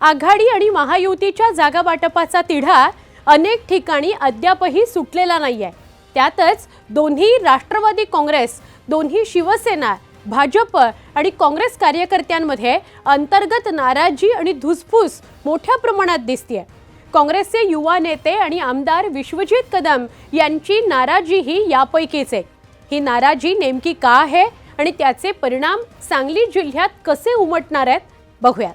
आघाडी आणि महायुतीच्या जागा वाटपाचा तिढा अनेक ठिकाणी अद्यापही सुटलेला नाही आहे त्यातच दोन्ही राष्ट्रवादी काँग्रेस दोन्ही शिवसेना भाजप आणि काँग्रेस कार्यकर्त्यांमध्ये अंतर्गत नाराजी आणि धुसफूस मोठ्या प्रमाणात दिसते काँग्रेसचे युवा नेते आणि आमदार विश्वजित कदम यांची नाराजीही यापैकीच आहे. ही नाराजी नेमकी का आहे आणि त्याचे परिणाम सांगली जिल्ह्यात कसे उमटणार आहेत बघूयात.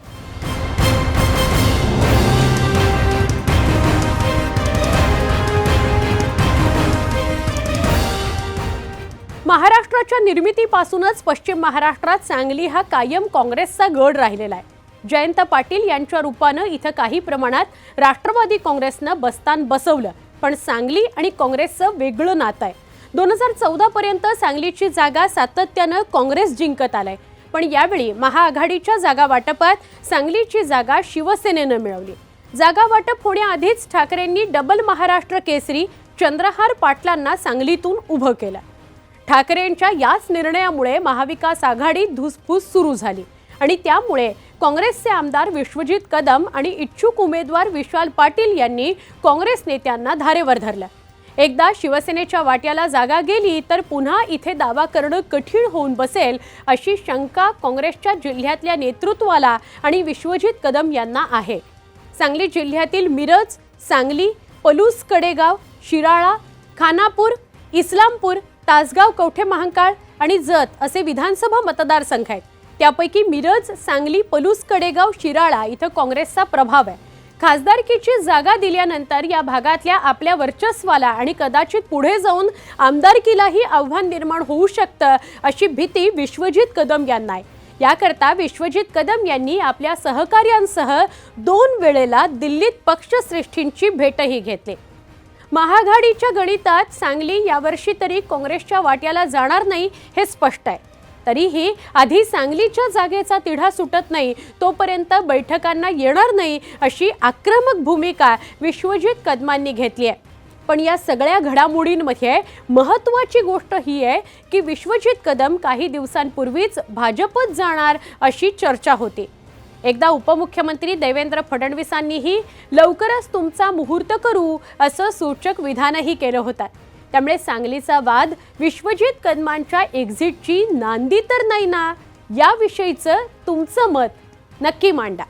महाराष्ट्राच्या निर्मितीपासूनच पश्चिम महाराष्ट्रात सांगली हा कायम काँग्रेसचा गड राहिलेला आहे. जयंत पाटील यांच्या रूपानं इथं काही प्रमाणात राष्ट्रवादी काँग्रेसनं बस्तान बसवलं पण सांगली आणि काँग्रेसचं वेगळं नातं आहे. दोन हजार चौदा पर्यंत सांगलीची जागा सातत्यानं काँग्रेस जिंकत आलाय पण यावेळी महाआघाडीच्या जागा वाटपात सांगलीची जागा शिवसेनेनं मिळवली. जागा वाटप होण्याआधीच ठाकरेंनी डबल महाराष्ट्र केसरी चंद्रहार पाटलांना सांगलीतून उभं केलं. ठाकरेंच्या याच निर्णयामुळे महाविकास आघाडी धुसफूस सुरू झाली. आणि त्यामुळे काँग्रेसचे आमदार विश्वजित कदम आणि इच्छुक उमेदवार विशाल पाटील यांनी काँग्रेस नेत्यांना धारेवर धरलं. एकदा शिवसेनेच्या वाट्याला जागा गेली तर पुन्हा इथे दावा करणं कठीण होऊन बसेल अशी शंका काँग्रेसच्या जिल्ह्यातल्या नेतृत्वाला आणि विश्वजित कदम यांना आहे. सांगली जिल्ह्यातील मिरज सांगली पलूस कडेगाव शिराळा खानापूर इस्लामपूर तासगाव कवठे महांकाळ आणि जत असे विधानसभा मतदारसंघ आहेत. त्यापैकी मिरज सांगली पलूस कडेगाव शिराळा इथं काँग्रेसचा प्रभाव आहे. खासदारकीची जागा दिल्यानंतर या भागातल्या आपल्या वर्चस्वाला आणि कदाचित पुढे जाऊन आमदारकीलाही आव्हान निर्माण होऊ शकतं अशी भीती विश्वजित कदम यांना आहे. याकरता विश्वजित कदम यांनी आपल्या सहकार्यांसह दोन वेळेला दिल्लीत पक्षश्रेष्ठींची भेटही घेतली. महाघाडीच्या गणितात सांगली यावर्षी तरी काँग्रेसच्या वाट्याला जाणार नाही हे स्पष्ट आहे. तरीही आधी सांगलीच्या जागेचा तिढा सुटत नाही तोपर्यंत बैठकांना येणार नाही अशी आक्रमक भूमिका विश्वजित कदमांनी घेतली आहे. पण या सगळ्या घडामोडींमध्ये महत्त्वाची गोष्ट ही आहे की विश्वजित कदम काही दिवसांपूर्वीच भाजपत जाणार अशी चर्चा होती. एकदा उपमुख्यमंत्री देवेंद्र फडणवीसांनीही लवकरच तुमचा मुहूर्त करू असं सूचक विधानही केलं होतं. त्यामुळे सांगलीचा वाद विश्वजित कदमांच्या एक्झिटची नांदी तर नाही ना? याविषयीचं तुमचं मत नक्की मांडा.